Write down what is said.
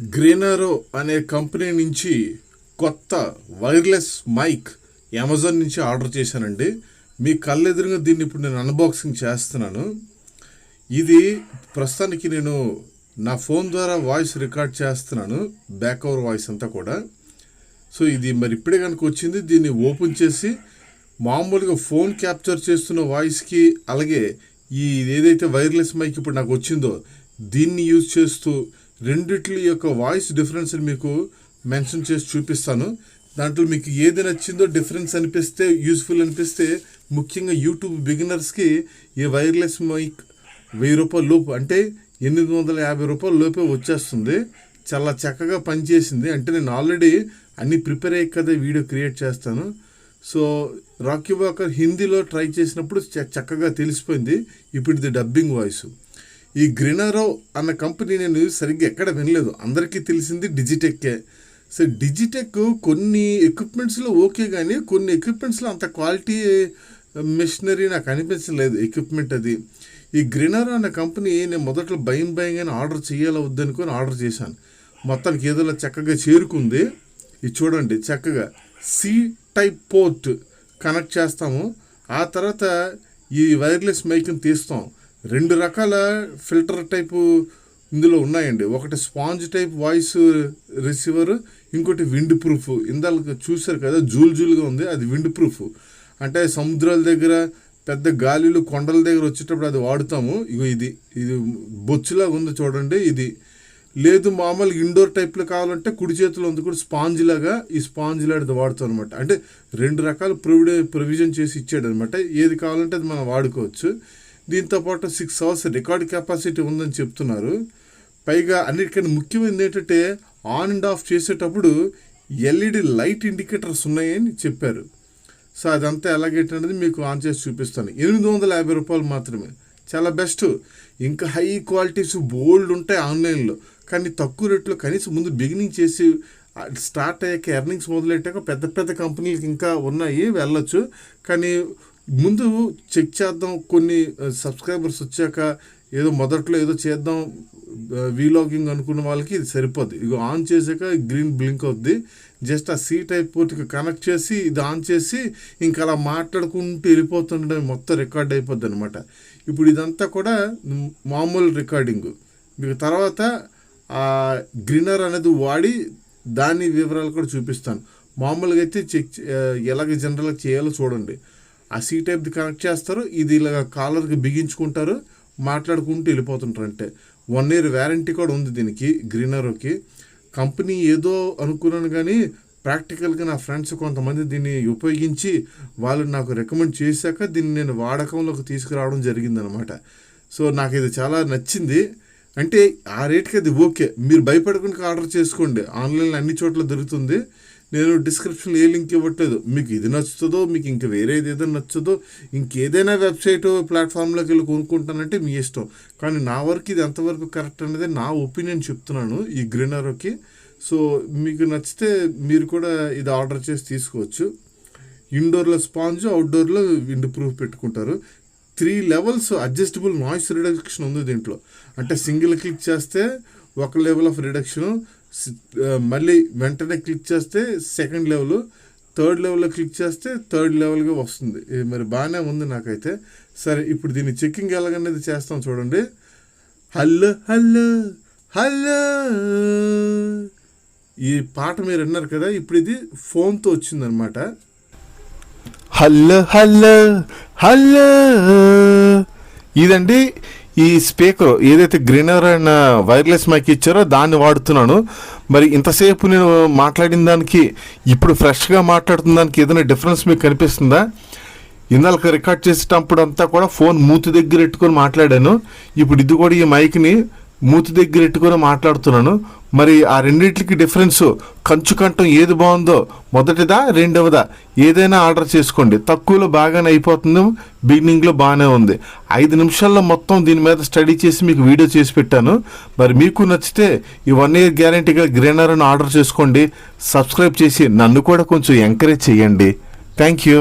గ్రీనరో అనే కంపెనీ నుంచి కొత్త వైర్లెస్ మైక్ అమెజాన్ నుంచి ఆర్డర్ చేశానండి. మీ కళ్ళెదురుగా దీన్ని ఇప్పుడు నేను అన్బాక్సింగ్ చేస్తున్నాను. ఇది ప్రస్తుతానికి నేను నా ఫోన్ ద్వారా వాయిస్ రికార్డ్ చేస్తున్నాను. బ్యాక్ ఓవర్ వాయిస్ అంతా కూడా. సో ఇది మరి ఇప్పుడే కనుక వచ్చింది. దీన్ని ఓపెన్ చేసి మామూలుగా ఫోన్ క్యాప్చర్ చేస్తున్న వాయిస్కి అలాగే ఈ ఏదైతే వైర్లెస్ మైక్ ఇప్పుడు నాకు వచ్చిందో దీన్ని యూజ్ చేస్తూ రెండిట్ల యొక్క వాయిస్ డిఫరెన్స్ మీకు మెన్షన్ చేసి చూపిస్తాను. దాంట్లో మీకు ఏది నచ్చిందో డిఫరెన్స్ అనిపిస్తే యూస్ఫుల్ అనిపిస్తే ముఖ్యంగా యూట్యూబ్ బిగినర్స్కి ఈ వైర్లెస్ మైక్ వెయ్యి రూపాయల లోపు అంటే ఎనిమిది వందల యాభై రూపాయల లోపే వచ్చేస్తుంది. చాలా చక్కగా పనిచేసింది. అంటే నేను ఆల్రెడీ అన్ని ప్రిపేర్ అయ్యి కదా వీడియో క్రియేట్ చేస్తాను. సో రాకీ వాకర్ హిందీలో ట్రై చేసినప్పుడు చ- చక్కగా తెలిసిపోయింది. ఇప్పుడు ఇది డబ్బింగ్ వాయిస్ ఈ గ్రినరో అన్న కంపెనీ నేను సరిగ్గా ఎక్కడ వినలేదు. అందరికీ తెలిసింది డిజిటెక్కే. సో డిజిటెక్ కొన్ని ఎక్విప్మెంట్స్లో ఓకే కానీ కొన్ని ఎక్విప్మెంట్స్లో అంత క్వాలిటీ మిషనరీ నాకు అనిపించలేదు ఎక్విప్మెంట్ అది. ఈ గ్రినరో అన్న కంపెనీ నేను మొదట్లో భయం భయంగానే ఆర్డర్ చేయాలా వద్దనుకొని ఆర్డర్ చేశాను. మొత్తానికి ఏదోలా చక్కగా చేరుకుంది. ఇది చూడండి చక్కగా సి టైప్ పోర్ట్ కనెక్ట్ చేస్తాము. ఆ తర్వాత ఈ వైర్లెస్ మైక్ని తీస్తాం. రెండు రకాల ఫిల్టర్ టైపు ఇందులో ఉన్నాయండి. ఒకటి స్పాంజ్ టైప్ వాయిస్ రిసీవర్ ఇంకోటి విండ్ ప్రూఫ్. ఇందాక చూశారు కదా జూల్ జూల్గా ఉంది అది విండ్ ప్రూఫ్. అంటే సముద్రాల దగ్గర పెద్ద గాలిలు కొండల దగ్గర వచ్చేటప్పుడు అది వాడుతాము. ఇగో ఇది ఇది బొచ్చులాగా ఉంది చూడండి ఇది. లేదు మామూలు ఇండోర్ టైప్లో కావాలంటే కుడి చేతిలో ఉంది కూడా స్పాంజ్ లాగా ఈ స్పాంజ్ లాంటిది వాడుతాం అనమాట అంటే రెండు రకాల ప్రొవిడ ప్రొవిజన్ చేసి ఇచ్చాడు అనమాట ఏది కావాలంటే అది మనం వాడుకోవచ్చు. దీంతో పాటు సిక్స్ అవర్స్ రికార్డ్ కెపాసిటీ ఉందని చెప్తున్నారు. పైగా అన్నిటికన్నా ముఖ్యమైనది ఏంటంటే ఆన్ అండ్ ఆఫ్ చేసేటప్పుడు ఎల్ఈడి లైట్ ఇండికేటర్స్ ఉన్నాయని చెప్పారు. సో అదంతా ఎలాగేంటనేది మీకు ఆన్ చేసి చూపిస్తాను. ఎనిమిది వందల యాభై రూపాయలు మాత్రమే. చాలా బెస్ట్. ఇంకా హై క్వాలిటీస్ బోల్డ్ ఉంటాయి ఆన్లైన్లో. కానీ తక్కువ రేట్లో కనీసం ముందు బిగినింగ్ చేసి స్టార్ట్ అయ్యాక ఎర్నింగ్స్ మొదలెట్టాక పెద్ద పెద్ద కంపెనీలకు ఇంకా ఉన్నాయి వెళ్ళొచ్చు. కానీ ముందు చెక్ చేద్దాం కొన్ని సబ్స్క్రైబర్స్ వచ్చాక ఏదో మొదట్లో ఏదో చేద్దాం వీలాగింగ్ అనుకున్న వాళ్ళకి ఇది సరిపోద్ది. ఇక ఆన్ చేసాక గ్రీన్ బ్లింక్ అవుద్ది. జస్ట్ ఆ సీ టైప్ పోర్ట్కి కనెక్ట్ చేసి ఇది ఆన్ చేసి ఇంకా అలా మాట్లాడుకుంటూ వెళ్ళిపోతుండడం మొత్తం రికార్డ్ అయిపోద్ది అనమాట ఇప్పుడు ఇదంతా కూడా మామూలు రికార్డింగ్ మీకు తర్వాత ఆ గ్రీనర్ అనేది వాడి దాని వివరాలు కూడా చూపిస్తాను. మామూలుగా అయితే చెక్ ఎలాగ జనరల్గా చేయాలో చూడండి. ఆ సీ టైప్ది కనెక్ట్ చేస్తారు. ఇది ఇలా కాలర్కి బిగించుకుంటారు. మాట్లాడుకుంటూ వెళ్ళిపోతుంటారు అంటే వన్ ఇయర్ వ్యారంటీ కూడా ఉంది దీనికి గ్రీనరోకి కంపెనీ ఏదో అనుకున్నాను కానీ ప్రాక్టికల్గా నా ఫ్రెండ్స్ కొంతమంది దీన్ని ఉపయోగించి వాళ్ళు నాకు రికమెండ్ చేశాక దీన్ని నేను వాడకంలోకి తీసుకురావడం జరిగిందనమాట సో నాకు ఇది చాలా నచ్చింది. అంటే ఆ రేట్కి అది ఓకే మీరు భయపడకుండా ఆర్డర్ చేసుకోండి. ఆన్లైన్లో అన్ని చోట్ల దొరుకుతుంది. నేను డిస్క్రిప్షన్ ఏ లింక్ ఇవ్వట్లేదు. మీకు ఇది నచ్చుతుందో మీకు ఇంక వేరేది ఏదైనా నచ్చుతుందో ఇంకేదైనా వెబ్సైట్ ప్లాట్ఫామ్లోకి వెళ్ళి కొనుక్కుంటానంటే మీ ఇష్టం. కానీ నా వరకు ఇది ఎంతవరకు కరెక్ట్ అనేది నా ఒపీనియన్ చెప్తున్నాను ఈ గ్రీనరోకి సో మీకు నచ్చితే మీరు కూడా ఇది ఆర్డర్ చేసి తీసుకోవచ్చు. ఇండోర్లో స్పాంజ్ అవుట్డోర్లో విండ్ ప్రూఫ్ పెట్టుకుంటారు. Three levels adjustable noise reduction ఉంది దీంట్లో. అంటే సింగిల్ క్లిక్ చేస్తే ఒక లెవెల్ ఆఫ్ రిడక్షన్ మళ్ళీ వెంటనే క్లిక్ చేస్తే సెకండ్ లెవెల్ థర్డ్ లెవెల్లో క్లిక్ చేస్తే థర్డ్ లెవెల్గా వస్తుంది. ఇది మరి బాగానే ఉంది నాకైతే. సరే ఇప్పుడు దీన్ని చెక్కింగ్ ఎలాగనేది చేస్తాం చూడండి. హల్లో హల్లో హల్లో ఈ పాట మీరు అన్నారు కదా ఇప్పుడు ఇది ఫోన్తో వచ్చిందనమాట. హల్లో హల్లో హల్లో ఇదండి ఈ స్పీకర్ ఏదైతే గ్రీనర్ అండ్ వైర్లెస్ మైక్ ఇచ్చారో దాన్ని వాడుతున్నాను. మరి ఇంతసేపు నేను మాట్లాడిన దానికి ఇప్పుడు ఫ్రెష్గా మాట్లాడుతున్న దానికి ఏదైనా డిఫరెన్స్ మీకు కనిపిస్తుందా? ఇందాక రికార్డ్ చేసేటప్పుడు అంతా కూడా ఫోన్ మూతి దగ్గర పెట్టుకొని మాట్లాడాను. ఇప్పుడు ఇది కూడా ఈ మైక్ని మూతి దగ్గర పెట్టుకొని మాట్లాడుతున్నాను. మరి ఆ రెండింటికి డిఫరెన్స్ కంచు కంఠం ఏది బాగుందో మొదటిదా రెండవదా? ఏదైనా ఆర్డర్ చేసుకోండి. తక్కువలో బాగానే అయిపోతుంది బిగినింగ్లో బాగానే ఉంది. ఐదు నిమిషాల్లో మొత్తం దీని మీద స్టడీ చేసి మీకు వీడియో చేసి పెట్టాను. మరి మీకు నచ్చితే ఈ వన్ ఇయర్ గ్యారంటీగా గ్రీనర్ అని ఆర్డర్ చేసుకోండి. సబ్స్క్రైబ్ చేసి నన్ను కూడా కొంచెం ఎంకరేజ్ చేయండి. Thank you